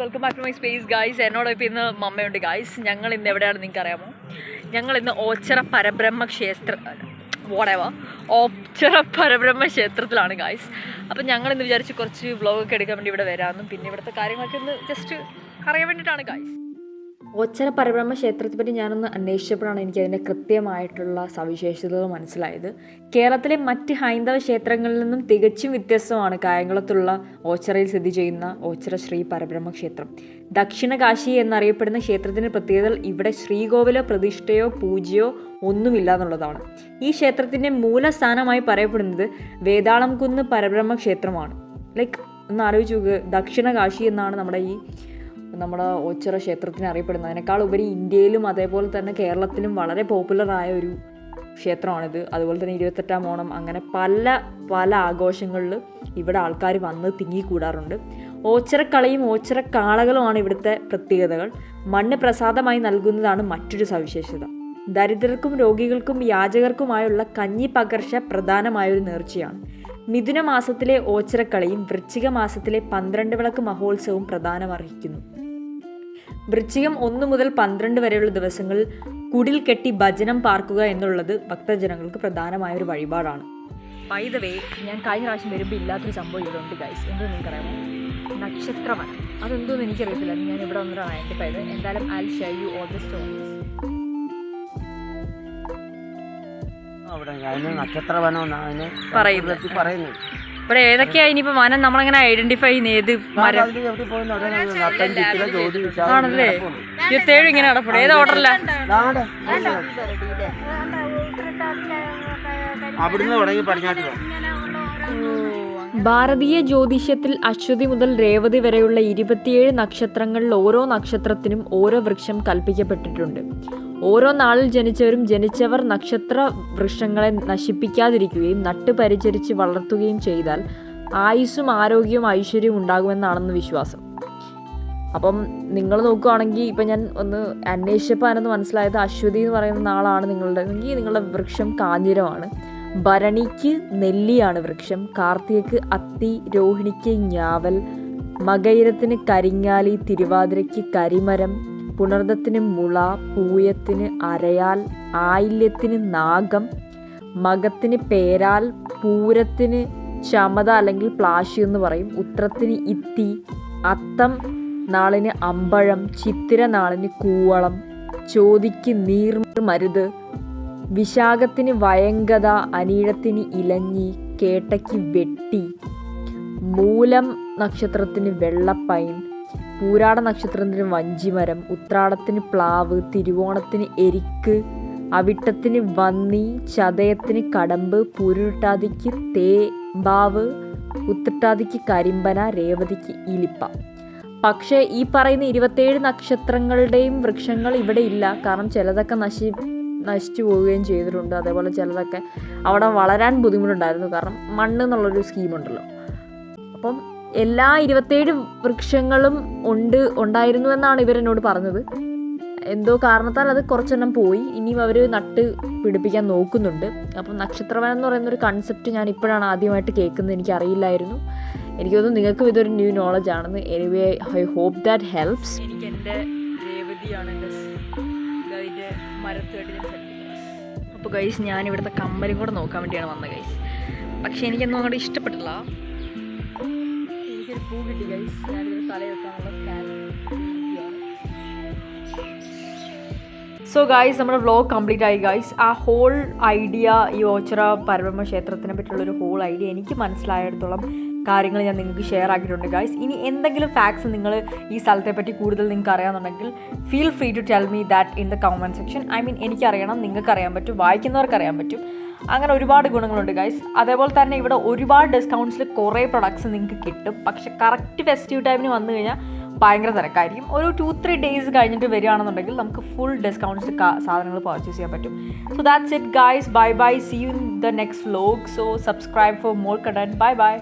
Space guys എന്നോടൊപ്പം ഇന്ന് മമ്മയുണ്ട്. Guys ഞങ്ങൾ ഇന്ന് എവിടെയാണ് നിങ്ങൾക്ക് അറിയാമോ ഞങ്ങൾ ഇന്ന് ഓച്ചറ പരബ്രഹ്മ ക്ഷേത്ര വോടേവ ഓച്ചറ പരബ്രഹ്മ ക്ഷേത്രത്തിലാണ് ഗായ്സ് അപ്പം ഞങ്ങൾ ഇന്ന് വിചാരിച്ച് കുറച്ച് വ്ളോഗൊക്കെ എടുക്കാൻ വേണ്ടി ഇവിടെ വരാമെന്നും പിന്നെ ഇവിടുത്തെ കാര്യങ്ങളൊക്കെ ഒന്ന് ജസ്റ്റ് അറിയാൻ വേണ്ടിയിട്ടാണ് ഗായ്സ് ഓച്ചറ പരബ്രഹ്മ ക്ഷേത്രത്തെപ്പറ്റി ഞാനൊന്ന് അന്വേഷിച്ചപ്പോഴാണ് എനിക്ക് അതിന്റെ കൃത്യമായിട്ടുള്ള സവിശേഷതകൾ മനസ്സിലായത്. കേരളത്തിലെ മറ്റ് ഹൈന്ദവ ക്ഷേത്രങ്ങളിൽ നിന്നും തികച്ചും വ്യത്യസ്തമാണ് കായംകുളത്തുള്ള ഓച്ചറയിൽ സ്ഥിതി ചെയ്യുന്ന ഓച്ചറ ശ്രീ പരബ്രഹ്മ ക്ഷേത്രം. ദക്ഷിണ കാശി എന്നറിയപ്പെടുന്ന ക്ഷേത്രത്തിന്റെ പ്രത്യേകതകൾ ഇവിടെ ശ്രീകോവില പ്രതിഷ്ഠയോ പൂജയോ ഒന്നുമില്ല എന്നുള്ളതാണ്. ഈ ക്ഷേത്രത്തിന്റെ മൂലസ്ഥാനമായി പറയപ്പെടുന്നത് വേതാളം കുന്ന് പരബ്രഹ്മ ക്ഷേത്രമാണ്. ലൈക്ക് ഒന്ന് ആലോചിച്ച് നോക്ക് ദക്ഷിണ കാശി എന്നാണ് നമ്മുടെ ഈ നമ്മുടെ ഓച്ചിറ ക്ഷേത്രത്തിന് അറിയപ്പെടുന്നത് അതിനേക്കാൾ ഉപരി ഇന്ത്യയിലും അതേപോലെ തന്നെ കേരളത്തിലും വളരെ പോപ്പുലറായ ഒരു ക്ഷേത്രമാണിത്. അതുപോലെ തന്നെ ഇരുപത്തെട്ടാം ഓണം അങ്ങനെ പല പല ആഘോഷങ്ങളിൽ ഇവിടെ ആൾക്കാർ വന്ന് തിങ്ങിക്കൂടാറുണ്ട്. ഓച്ചിറക്കളയും ഓച്ചിറക്കാളകളുമാണ് ഇവിടുത്തെ പ്രത്യേകതകൾ. മണ്ണ് പ്രസാദമായി നൽകുന്നതാണ് മറ്റൊരു സവിശേഷത. ദരിദ്രർക്കും രോഗികൾക്കും യാചകർക്കുമായുള്ള കഞ്ഞി പകർച്ച പ്രധാനമായൊരു നേർച്ചയാണ്. മിഥുന മാസത്തിലെ ഓച്ചിറക്കളിയും വൃശ്ചിക മാസത്തിലെ പന്ത്രണ്ട് വിളക്ക് മഹോത്സവവും പ്രധാനമർഹിക്കുന്നു. വൃശ്ചികം ഒന്ന് മുതൽ പന്ത്രണ്ട് വരെയുള്ള ദിവസങ്ങളിൽ കുടിൽ കെട്ടി ഭജനം പാർക്കുക എന്നുള്ളത് ഭക്തജനങ്ങൾക്ക് പ്രധാനമായ ഒരു വഴിപാടാണ്. ബൈ ദ വേ ഞാൻ കഴിഞ്ഞ പ്രാവശ്യം വരുമ്പോൾ ഇല്ലാത്തൊരു സംഭവം ഇതുണ്ട് ഗൈസ് എന്തോ നിങ്ങൾക്കറിയാമോ? നക്ഷത്രമാണ് അതെന്തോന്ന് എനിക്കറിയത്തില്ല. ഞാൻ ഇവിടെ വന്നിട്ടാണ് ഐഡന്റിഫൈ ചെയ്തത് എന്തായാലും I share you all the stories അവിടെ നക്ഷത്രവനം എന്നാണ് അതിന് പറയുന്നത്. ഇവിടെ ഏതൊക്കെയാ ഇനിയിപ്പോ വനം നമ്മളങ്ങനെ ഐഡന്റിഫൈ ചെയ്യുന്ന? ഏത് മരം? ആണല്ലേ? ഇരുപത്തേഴ് ഇങ്ങനെ കിടപ്പുണ്ട് ഏത് ഓർഡറില്ല അവിടുന്ന് തുടങ്ങി പടിഞ്ഞാട്ട് ഭാരതീയ ജ്യോതിഷ്യത്തിൽ അശ്വതി മുതൽ രേവതി വരെയുള്ള ഇരുപത്തിയേഴ് നക്ഷത്രങ്ങളിൽ ഓരോ നക്ഷത്രത്തിനും ഓരോ വൃക്ഷം കൽപ്പിക്കപ്പെട്ടിട്ടുണ്ട്. ഓരോ നാളിൽ ജനിച്ചവരും ജനിച്ചവർ നക്ഷത്ര വൃക്ഷങ്ങളെ നശിപ്പിക്കാതിരിക്കുകയും നട്ട് പരിചരിച്ച് വളർത്തുകയും ചെയ്താൽ ആയുസ്സും ആരോഗ്യവും ഐശ്വര്യവും ഉണ്ടാകുമെന്നാണെന്ന് വിശ്വാസം. അപ്പം നിങ്ങൾ നോക്കുകയാണെങ്കിൽ ഇപ്പം ഞാൻ ഒന്ന് അന്വേഷിച്ചപ്പോൾ മനസ്സിലായത് അശ്വതി എന്ന് പറയുന്ന നാളാണ് നിങ്ങളുടെ എങ്കിൽ നിങ്ങളുടെ വൃക്ഷം കാഞ്ഞിരമാണ്. ഭരണിക്ക് നെല്ലിയാണ് വൃക്ഷം കാർത്തികക്ക് അത്തി രോഹിണിക്ക് ഞാവൽ മകയിരത്തിന് കരിങ്ങാലി തിരുവാതിരയ്ക്ക് കരിമരം പുണർദത്തിന് മുള പൂയത്തിന് അരയാൽ ആയില്യത്തിന് നാഗം മകത്തിന് പേരാൽ പൂരത്തിന് ചമത അല്ലെങ്കിൽ പ്ലാശി എന്ന് പറയും. ഉത്രത്തിന് ഇത്തി അത്തം നാളിന് അമ്പഴം ചിത്തിര നാളിന് കൂവളം ചോതിക്ക് നീർ മരുത് വിശാഖത്തിന് വയങ്കത അനീഴത്തിന് ഇലഞ്ഞി കേട്ടയ്ക്ക് വെട്ടി മൂലം നക്ഷത്രത്തിന് വെള്ളപ്പൈൻ പൂരാട നക്ഷത്രത്തിന് വഞ്ചിമരം ഉത്രാടത്തിന് പ്ലാവ് തിരുവോണത്തിന് എരിക്ക് അവിട്ടത്തിന് വന്നി ചതയത്തിന് കടമ്പ് പുരുട്ടാതിക്ക് തേ ബാവ് ഉത്രട്ടാതിക്ക് കരിമ്പന രേവതിക്ക് ഇലിപ്പ. പക്ഷേ ഈ പറയുന്ന ഇരുപത്തേഴ് നക്ഷത്രങ്ങളുടെയും വൃക്ഷങ്ങൾ ഇവിടെ ഇല്ല. കാരണം ചിലതൊക്കെ നശി നശിച്ചു പോവുകയും ചെയ്തിട്ടുണ്ട്. അതേപോലെ ചിലതൊക്കെ അവിടെ വളരാൻ ബുദ്ധിമുട്ടുണ്ടായിരുന്നു. കാരണം മണ്ണ് എന്നുള്ളൊരു സ്കീമുണ്ടല്ലോ അപ്പം എല്ലാ ഇരുപത്തേഴ് വൃക്ഷങ്ങളും ഉണ്ട് ഉണ്ടായിരുന്നു എന്നാണ് ഇവരെന്നോട് പറഞ്ഞത്. എന്തോ കാരണത്താൽ അത് കുറച്ചെണ്ണം പോയി. ഇനിയും അവർ നട്ട് പിടിപ്പിക്കാൻ നോക്കുന്നുണ്ട്. അപ്പം നക്ഷത്രവനം എന്ന് പറയുന്ന ഒരു കൺസെപ്റ്റ് ഞാൻ ഇപ്പോഴാണ് ആദ്യമായിട്ട് കേൾക്കുന്നത്. എനിക്ക് അറിയില്ലായിരുന്നു എനിക്ക് തോന്നുന്നു നിങ്ങൾക്കും ഇതൊരു ന്യൂ നോളജ് ആണെന്ന്. Anyway I hope that helps എനിക്ക് എന്റെ രേവതിയാണ് അതിന്റെ മരത്തുമായിട്ട് അപ്പോൾ ഗൈസ് ഞാൻ ഇവിടുത്തെ കമ്മലും കൂടെ നോക്കാൻ വേണ്ടിയാണ് വന്നത് ഗൈസ് പക്ഷേ എനിക്കൊന്നും അങ്ങോട്ട് ഇഷ്ടപ്പെട്ടില്ല പൂ ഗൈസ് സ്കാൻ സോ ഗായ്സ് നമ്മുടെ വ്ളോഗ് കംപ്ലീറ്റ് ആയി ഗായ്സ് ആ ഹോൾ ഐഡിയ ഈ ഓച്ചിറ പരബ്രഹ്മ ക്ഷേത്രത്തിനെ പറ്റിയുള്ളൊരു ഹോൾ ഐഡിയ എനിക്ക് മനസ്സിലായിടത്തോളം കാര്യങ്ങൾ ഞാൻ നിങ്ങൾക്ക് ഷെയർ ആക്കിയിട്ടുണ്ട് ഗായ്സ് ഇനി എന്തെങ്കിലും ഫാക്ട്സ് നിങ്ങൾ ഈ സ്ഥലത്തെ പറ്റി കൂടുതൽ നിങ്ങൾക്ക് അറിയാമെന്നുണ്ടെങ്കിൽ feel free to tell me that in the comment section I mean എനിക്കറിയണം നിങ്ങൾക്ക് അറിയാൻ പറ്റും വായിക്കുന്നവർക്ക് അറിയാൻ പറ്റും. അങ്ങനെ ഒരുപാട് ഗുണങ്ങളുണ്ട് ഗൈസ് അതേപോലെ തന്നെ ഇവിടെ ഒരുപാട് ഡിസ്കൗണ്ട്സിൽ കുറേ പ്രൊഡക്ട്സ് നിങ്ങൾക്ക് കിട്ടും. പക്ഷേ കറക്റ്റ് ഫെസ്റ്റീവ് ടൈമിന് വന്നു കഴിഞ്ഞാൽ ഭയങ്കര തിരക്കായിരിക്കും. ഒരു ടു ത്രീ ഡേയ്സ് കഴിഞ്ഞിട്ട് വരികയാണെന്നുണ്ടെങ്കിൽ നമുക്ക് ഫുൾ ഡിസ്കൗണ്ട്സ് സാധനങ്ങൾ പർച്ചേസ് ചെയ്യാൻ പറ്റും. So that's it guys bye bye see you in the next vlog so subscribe for more content bye bye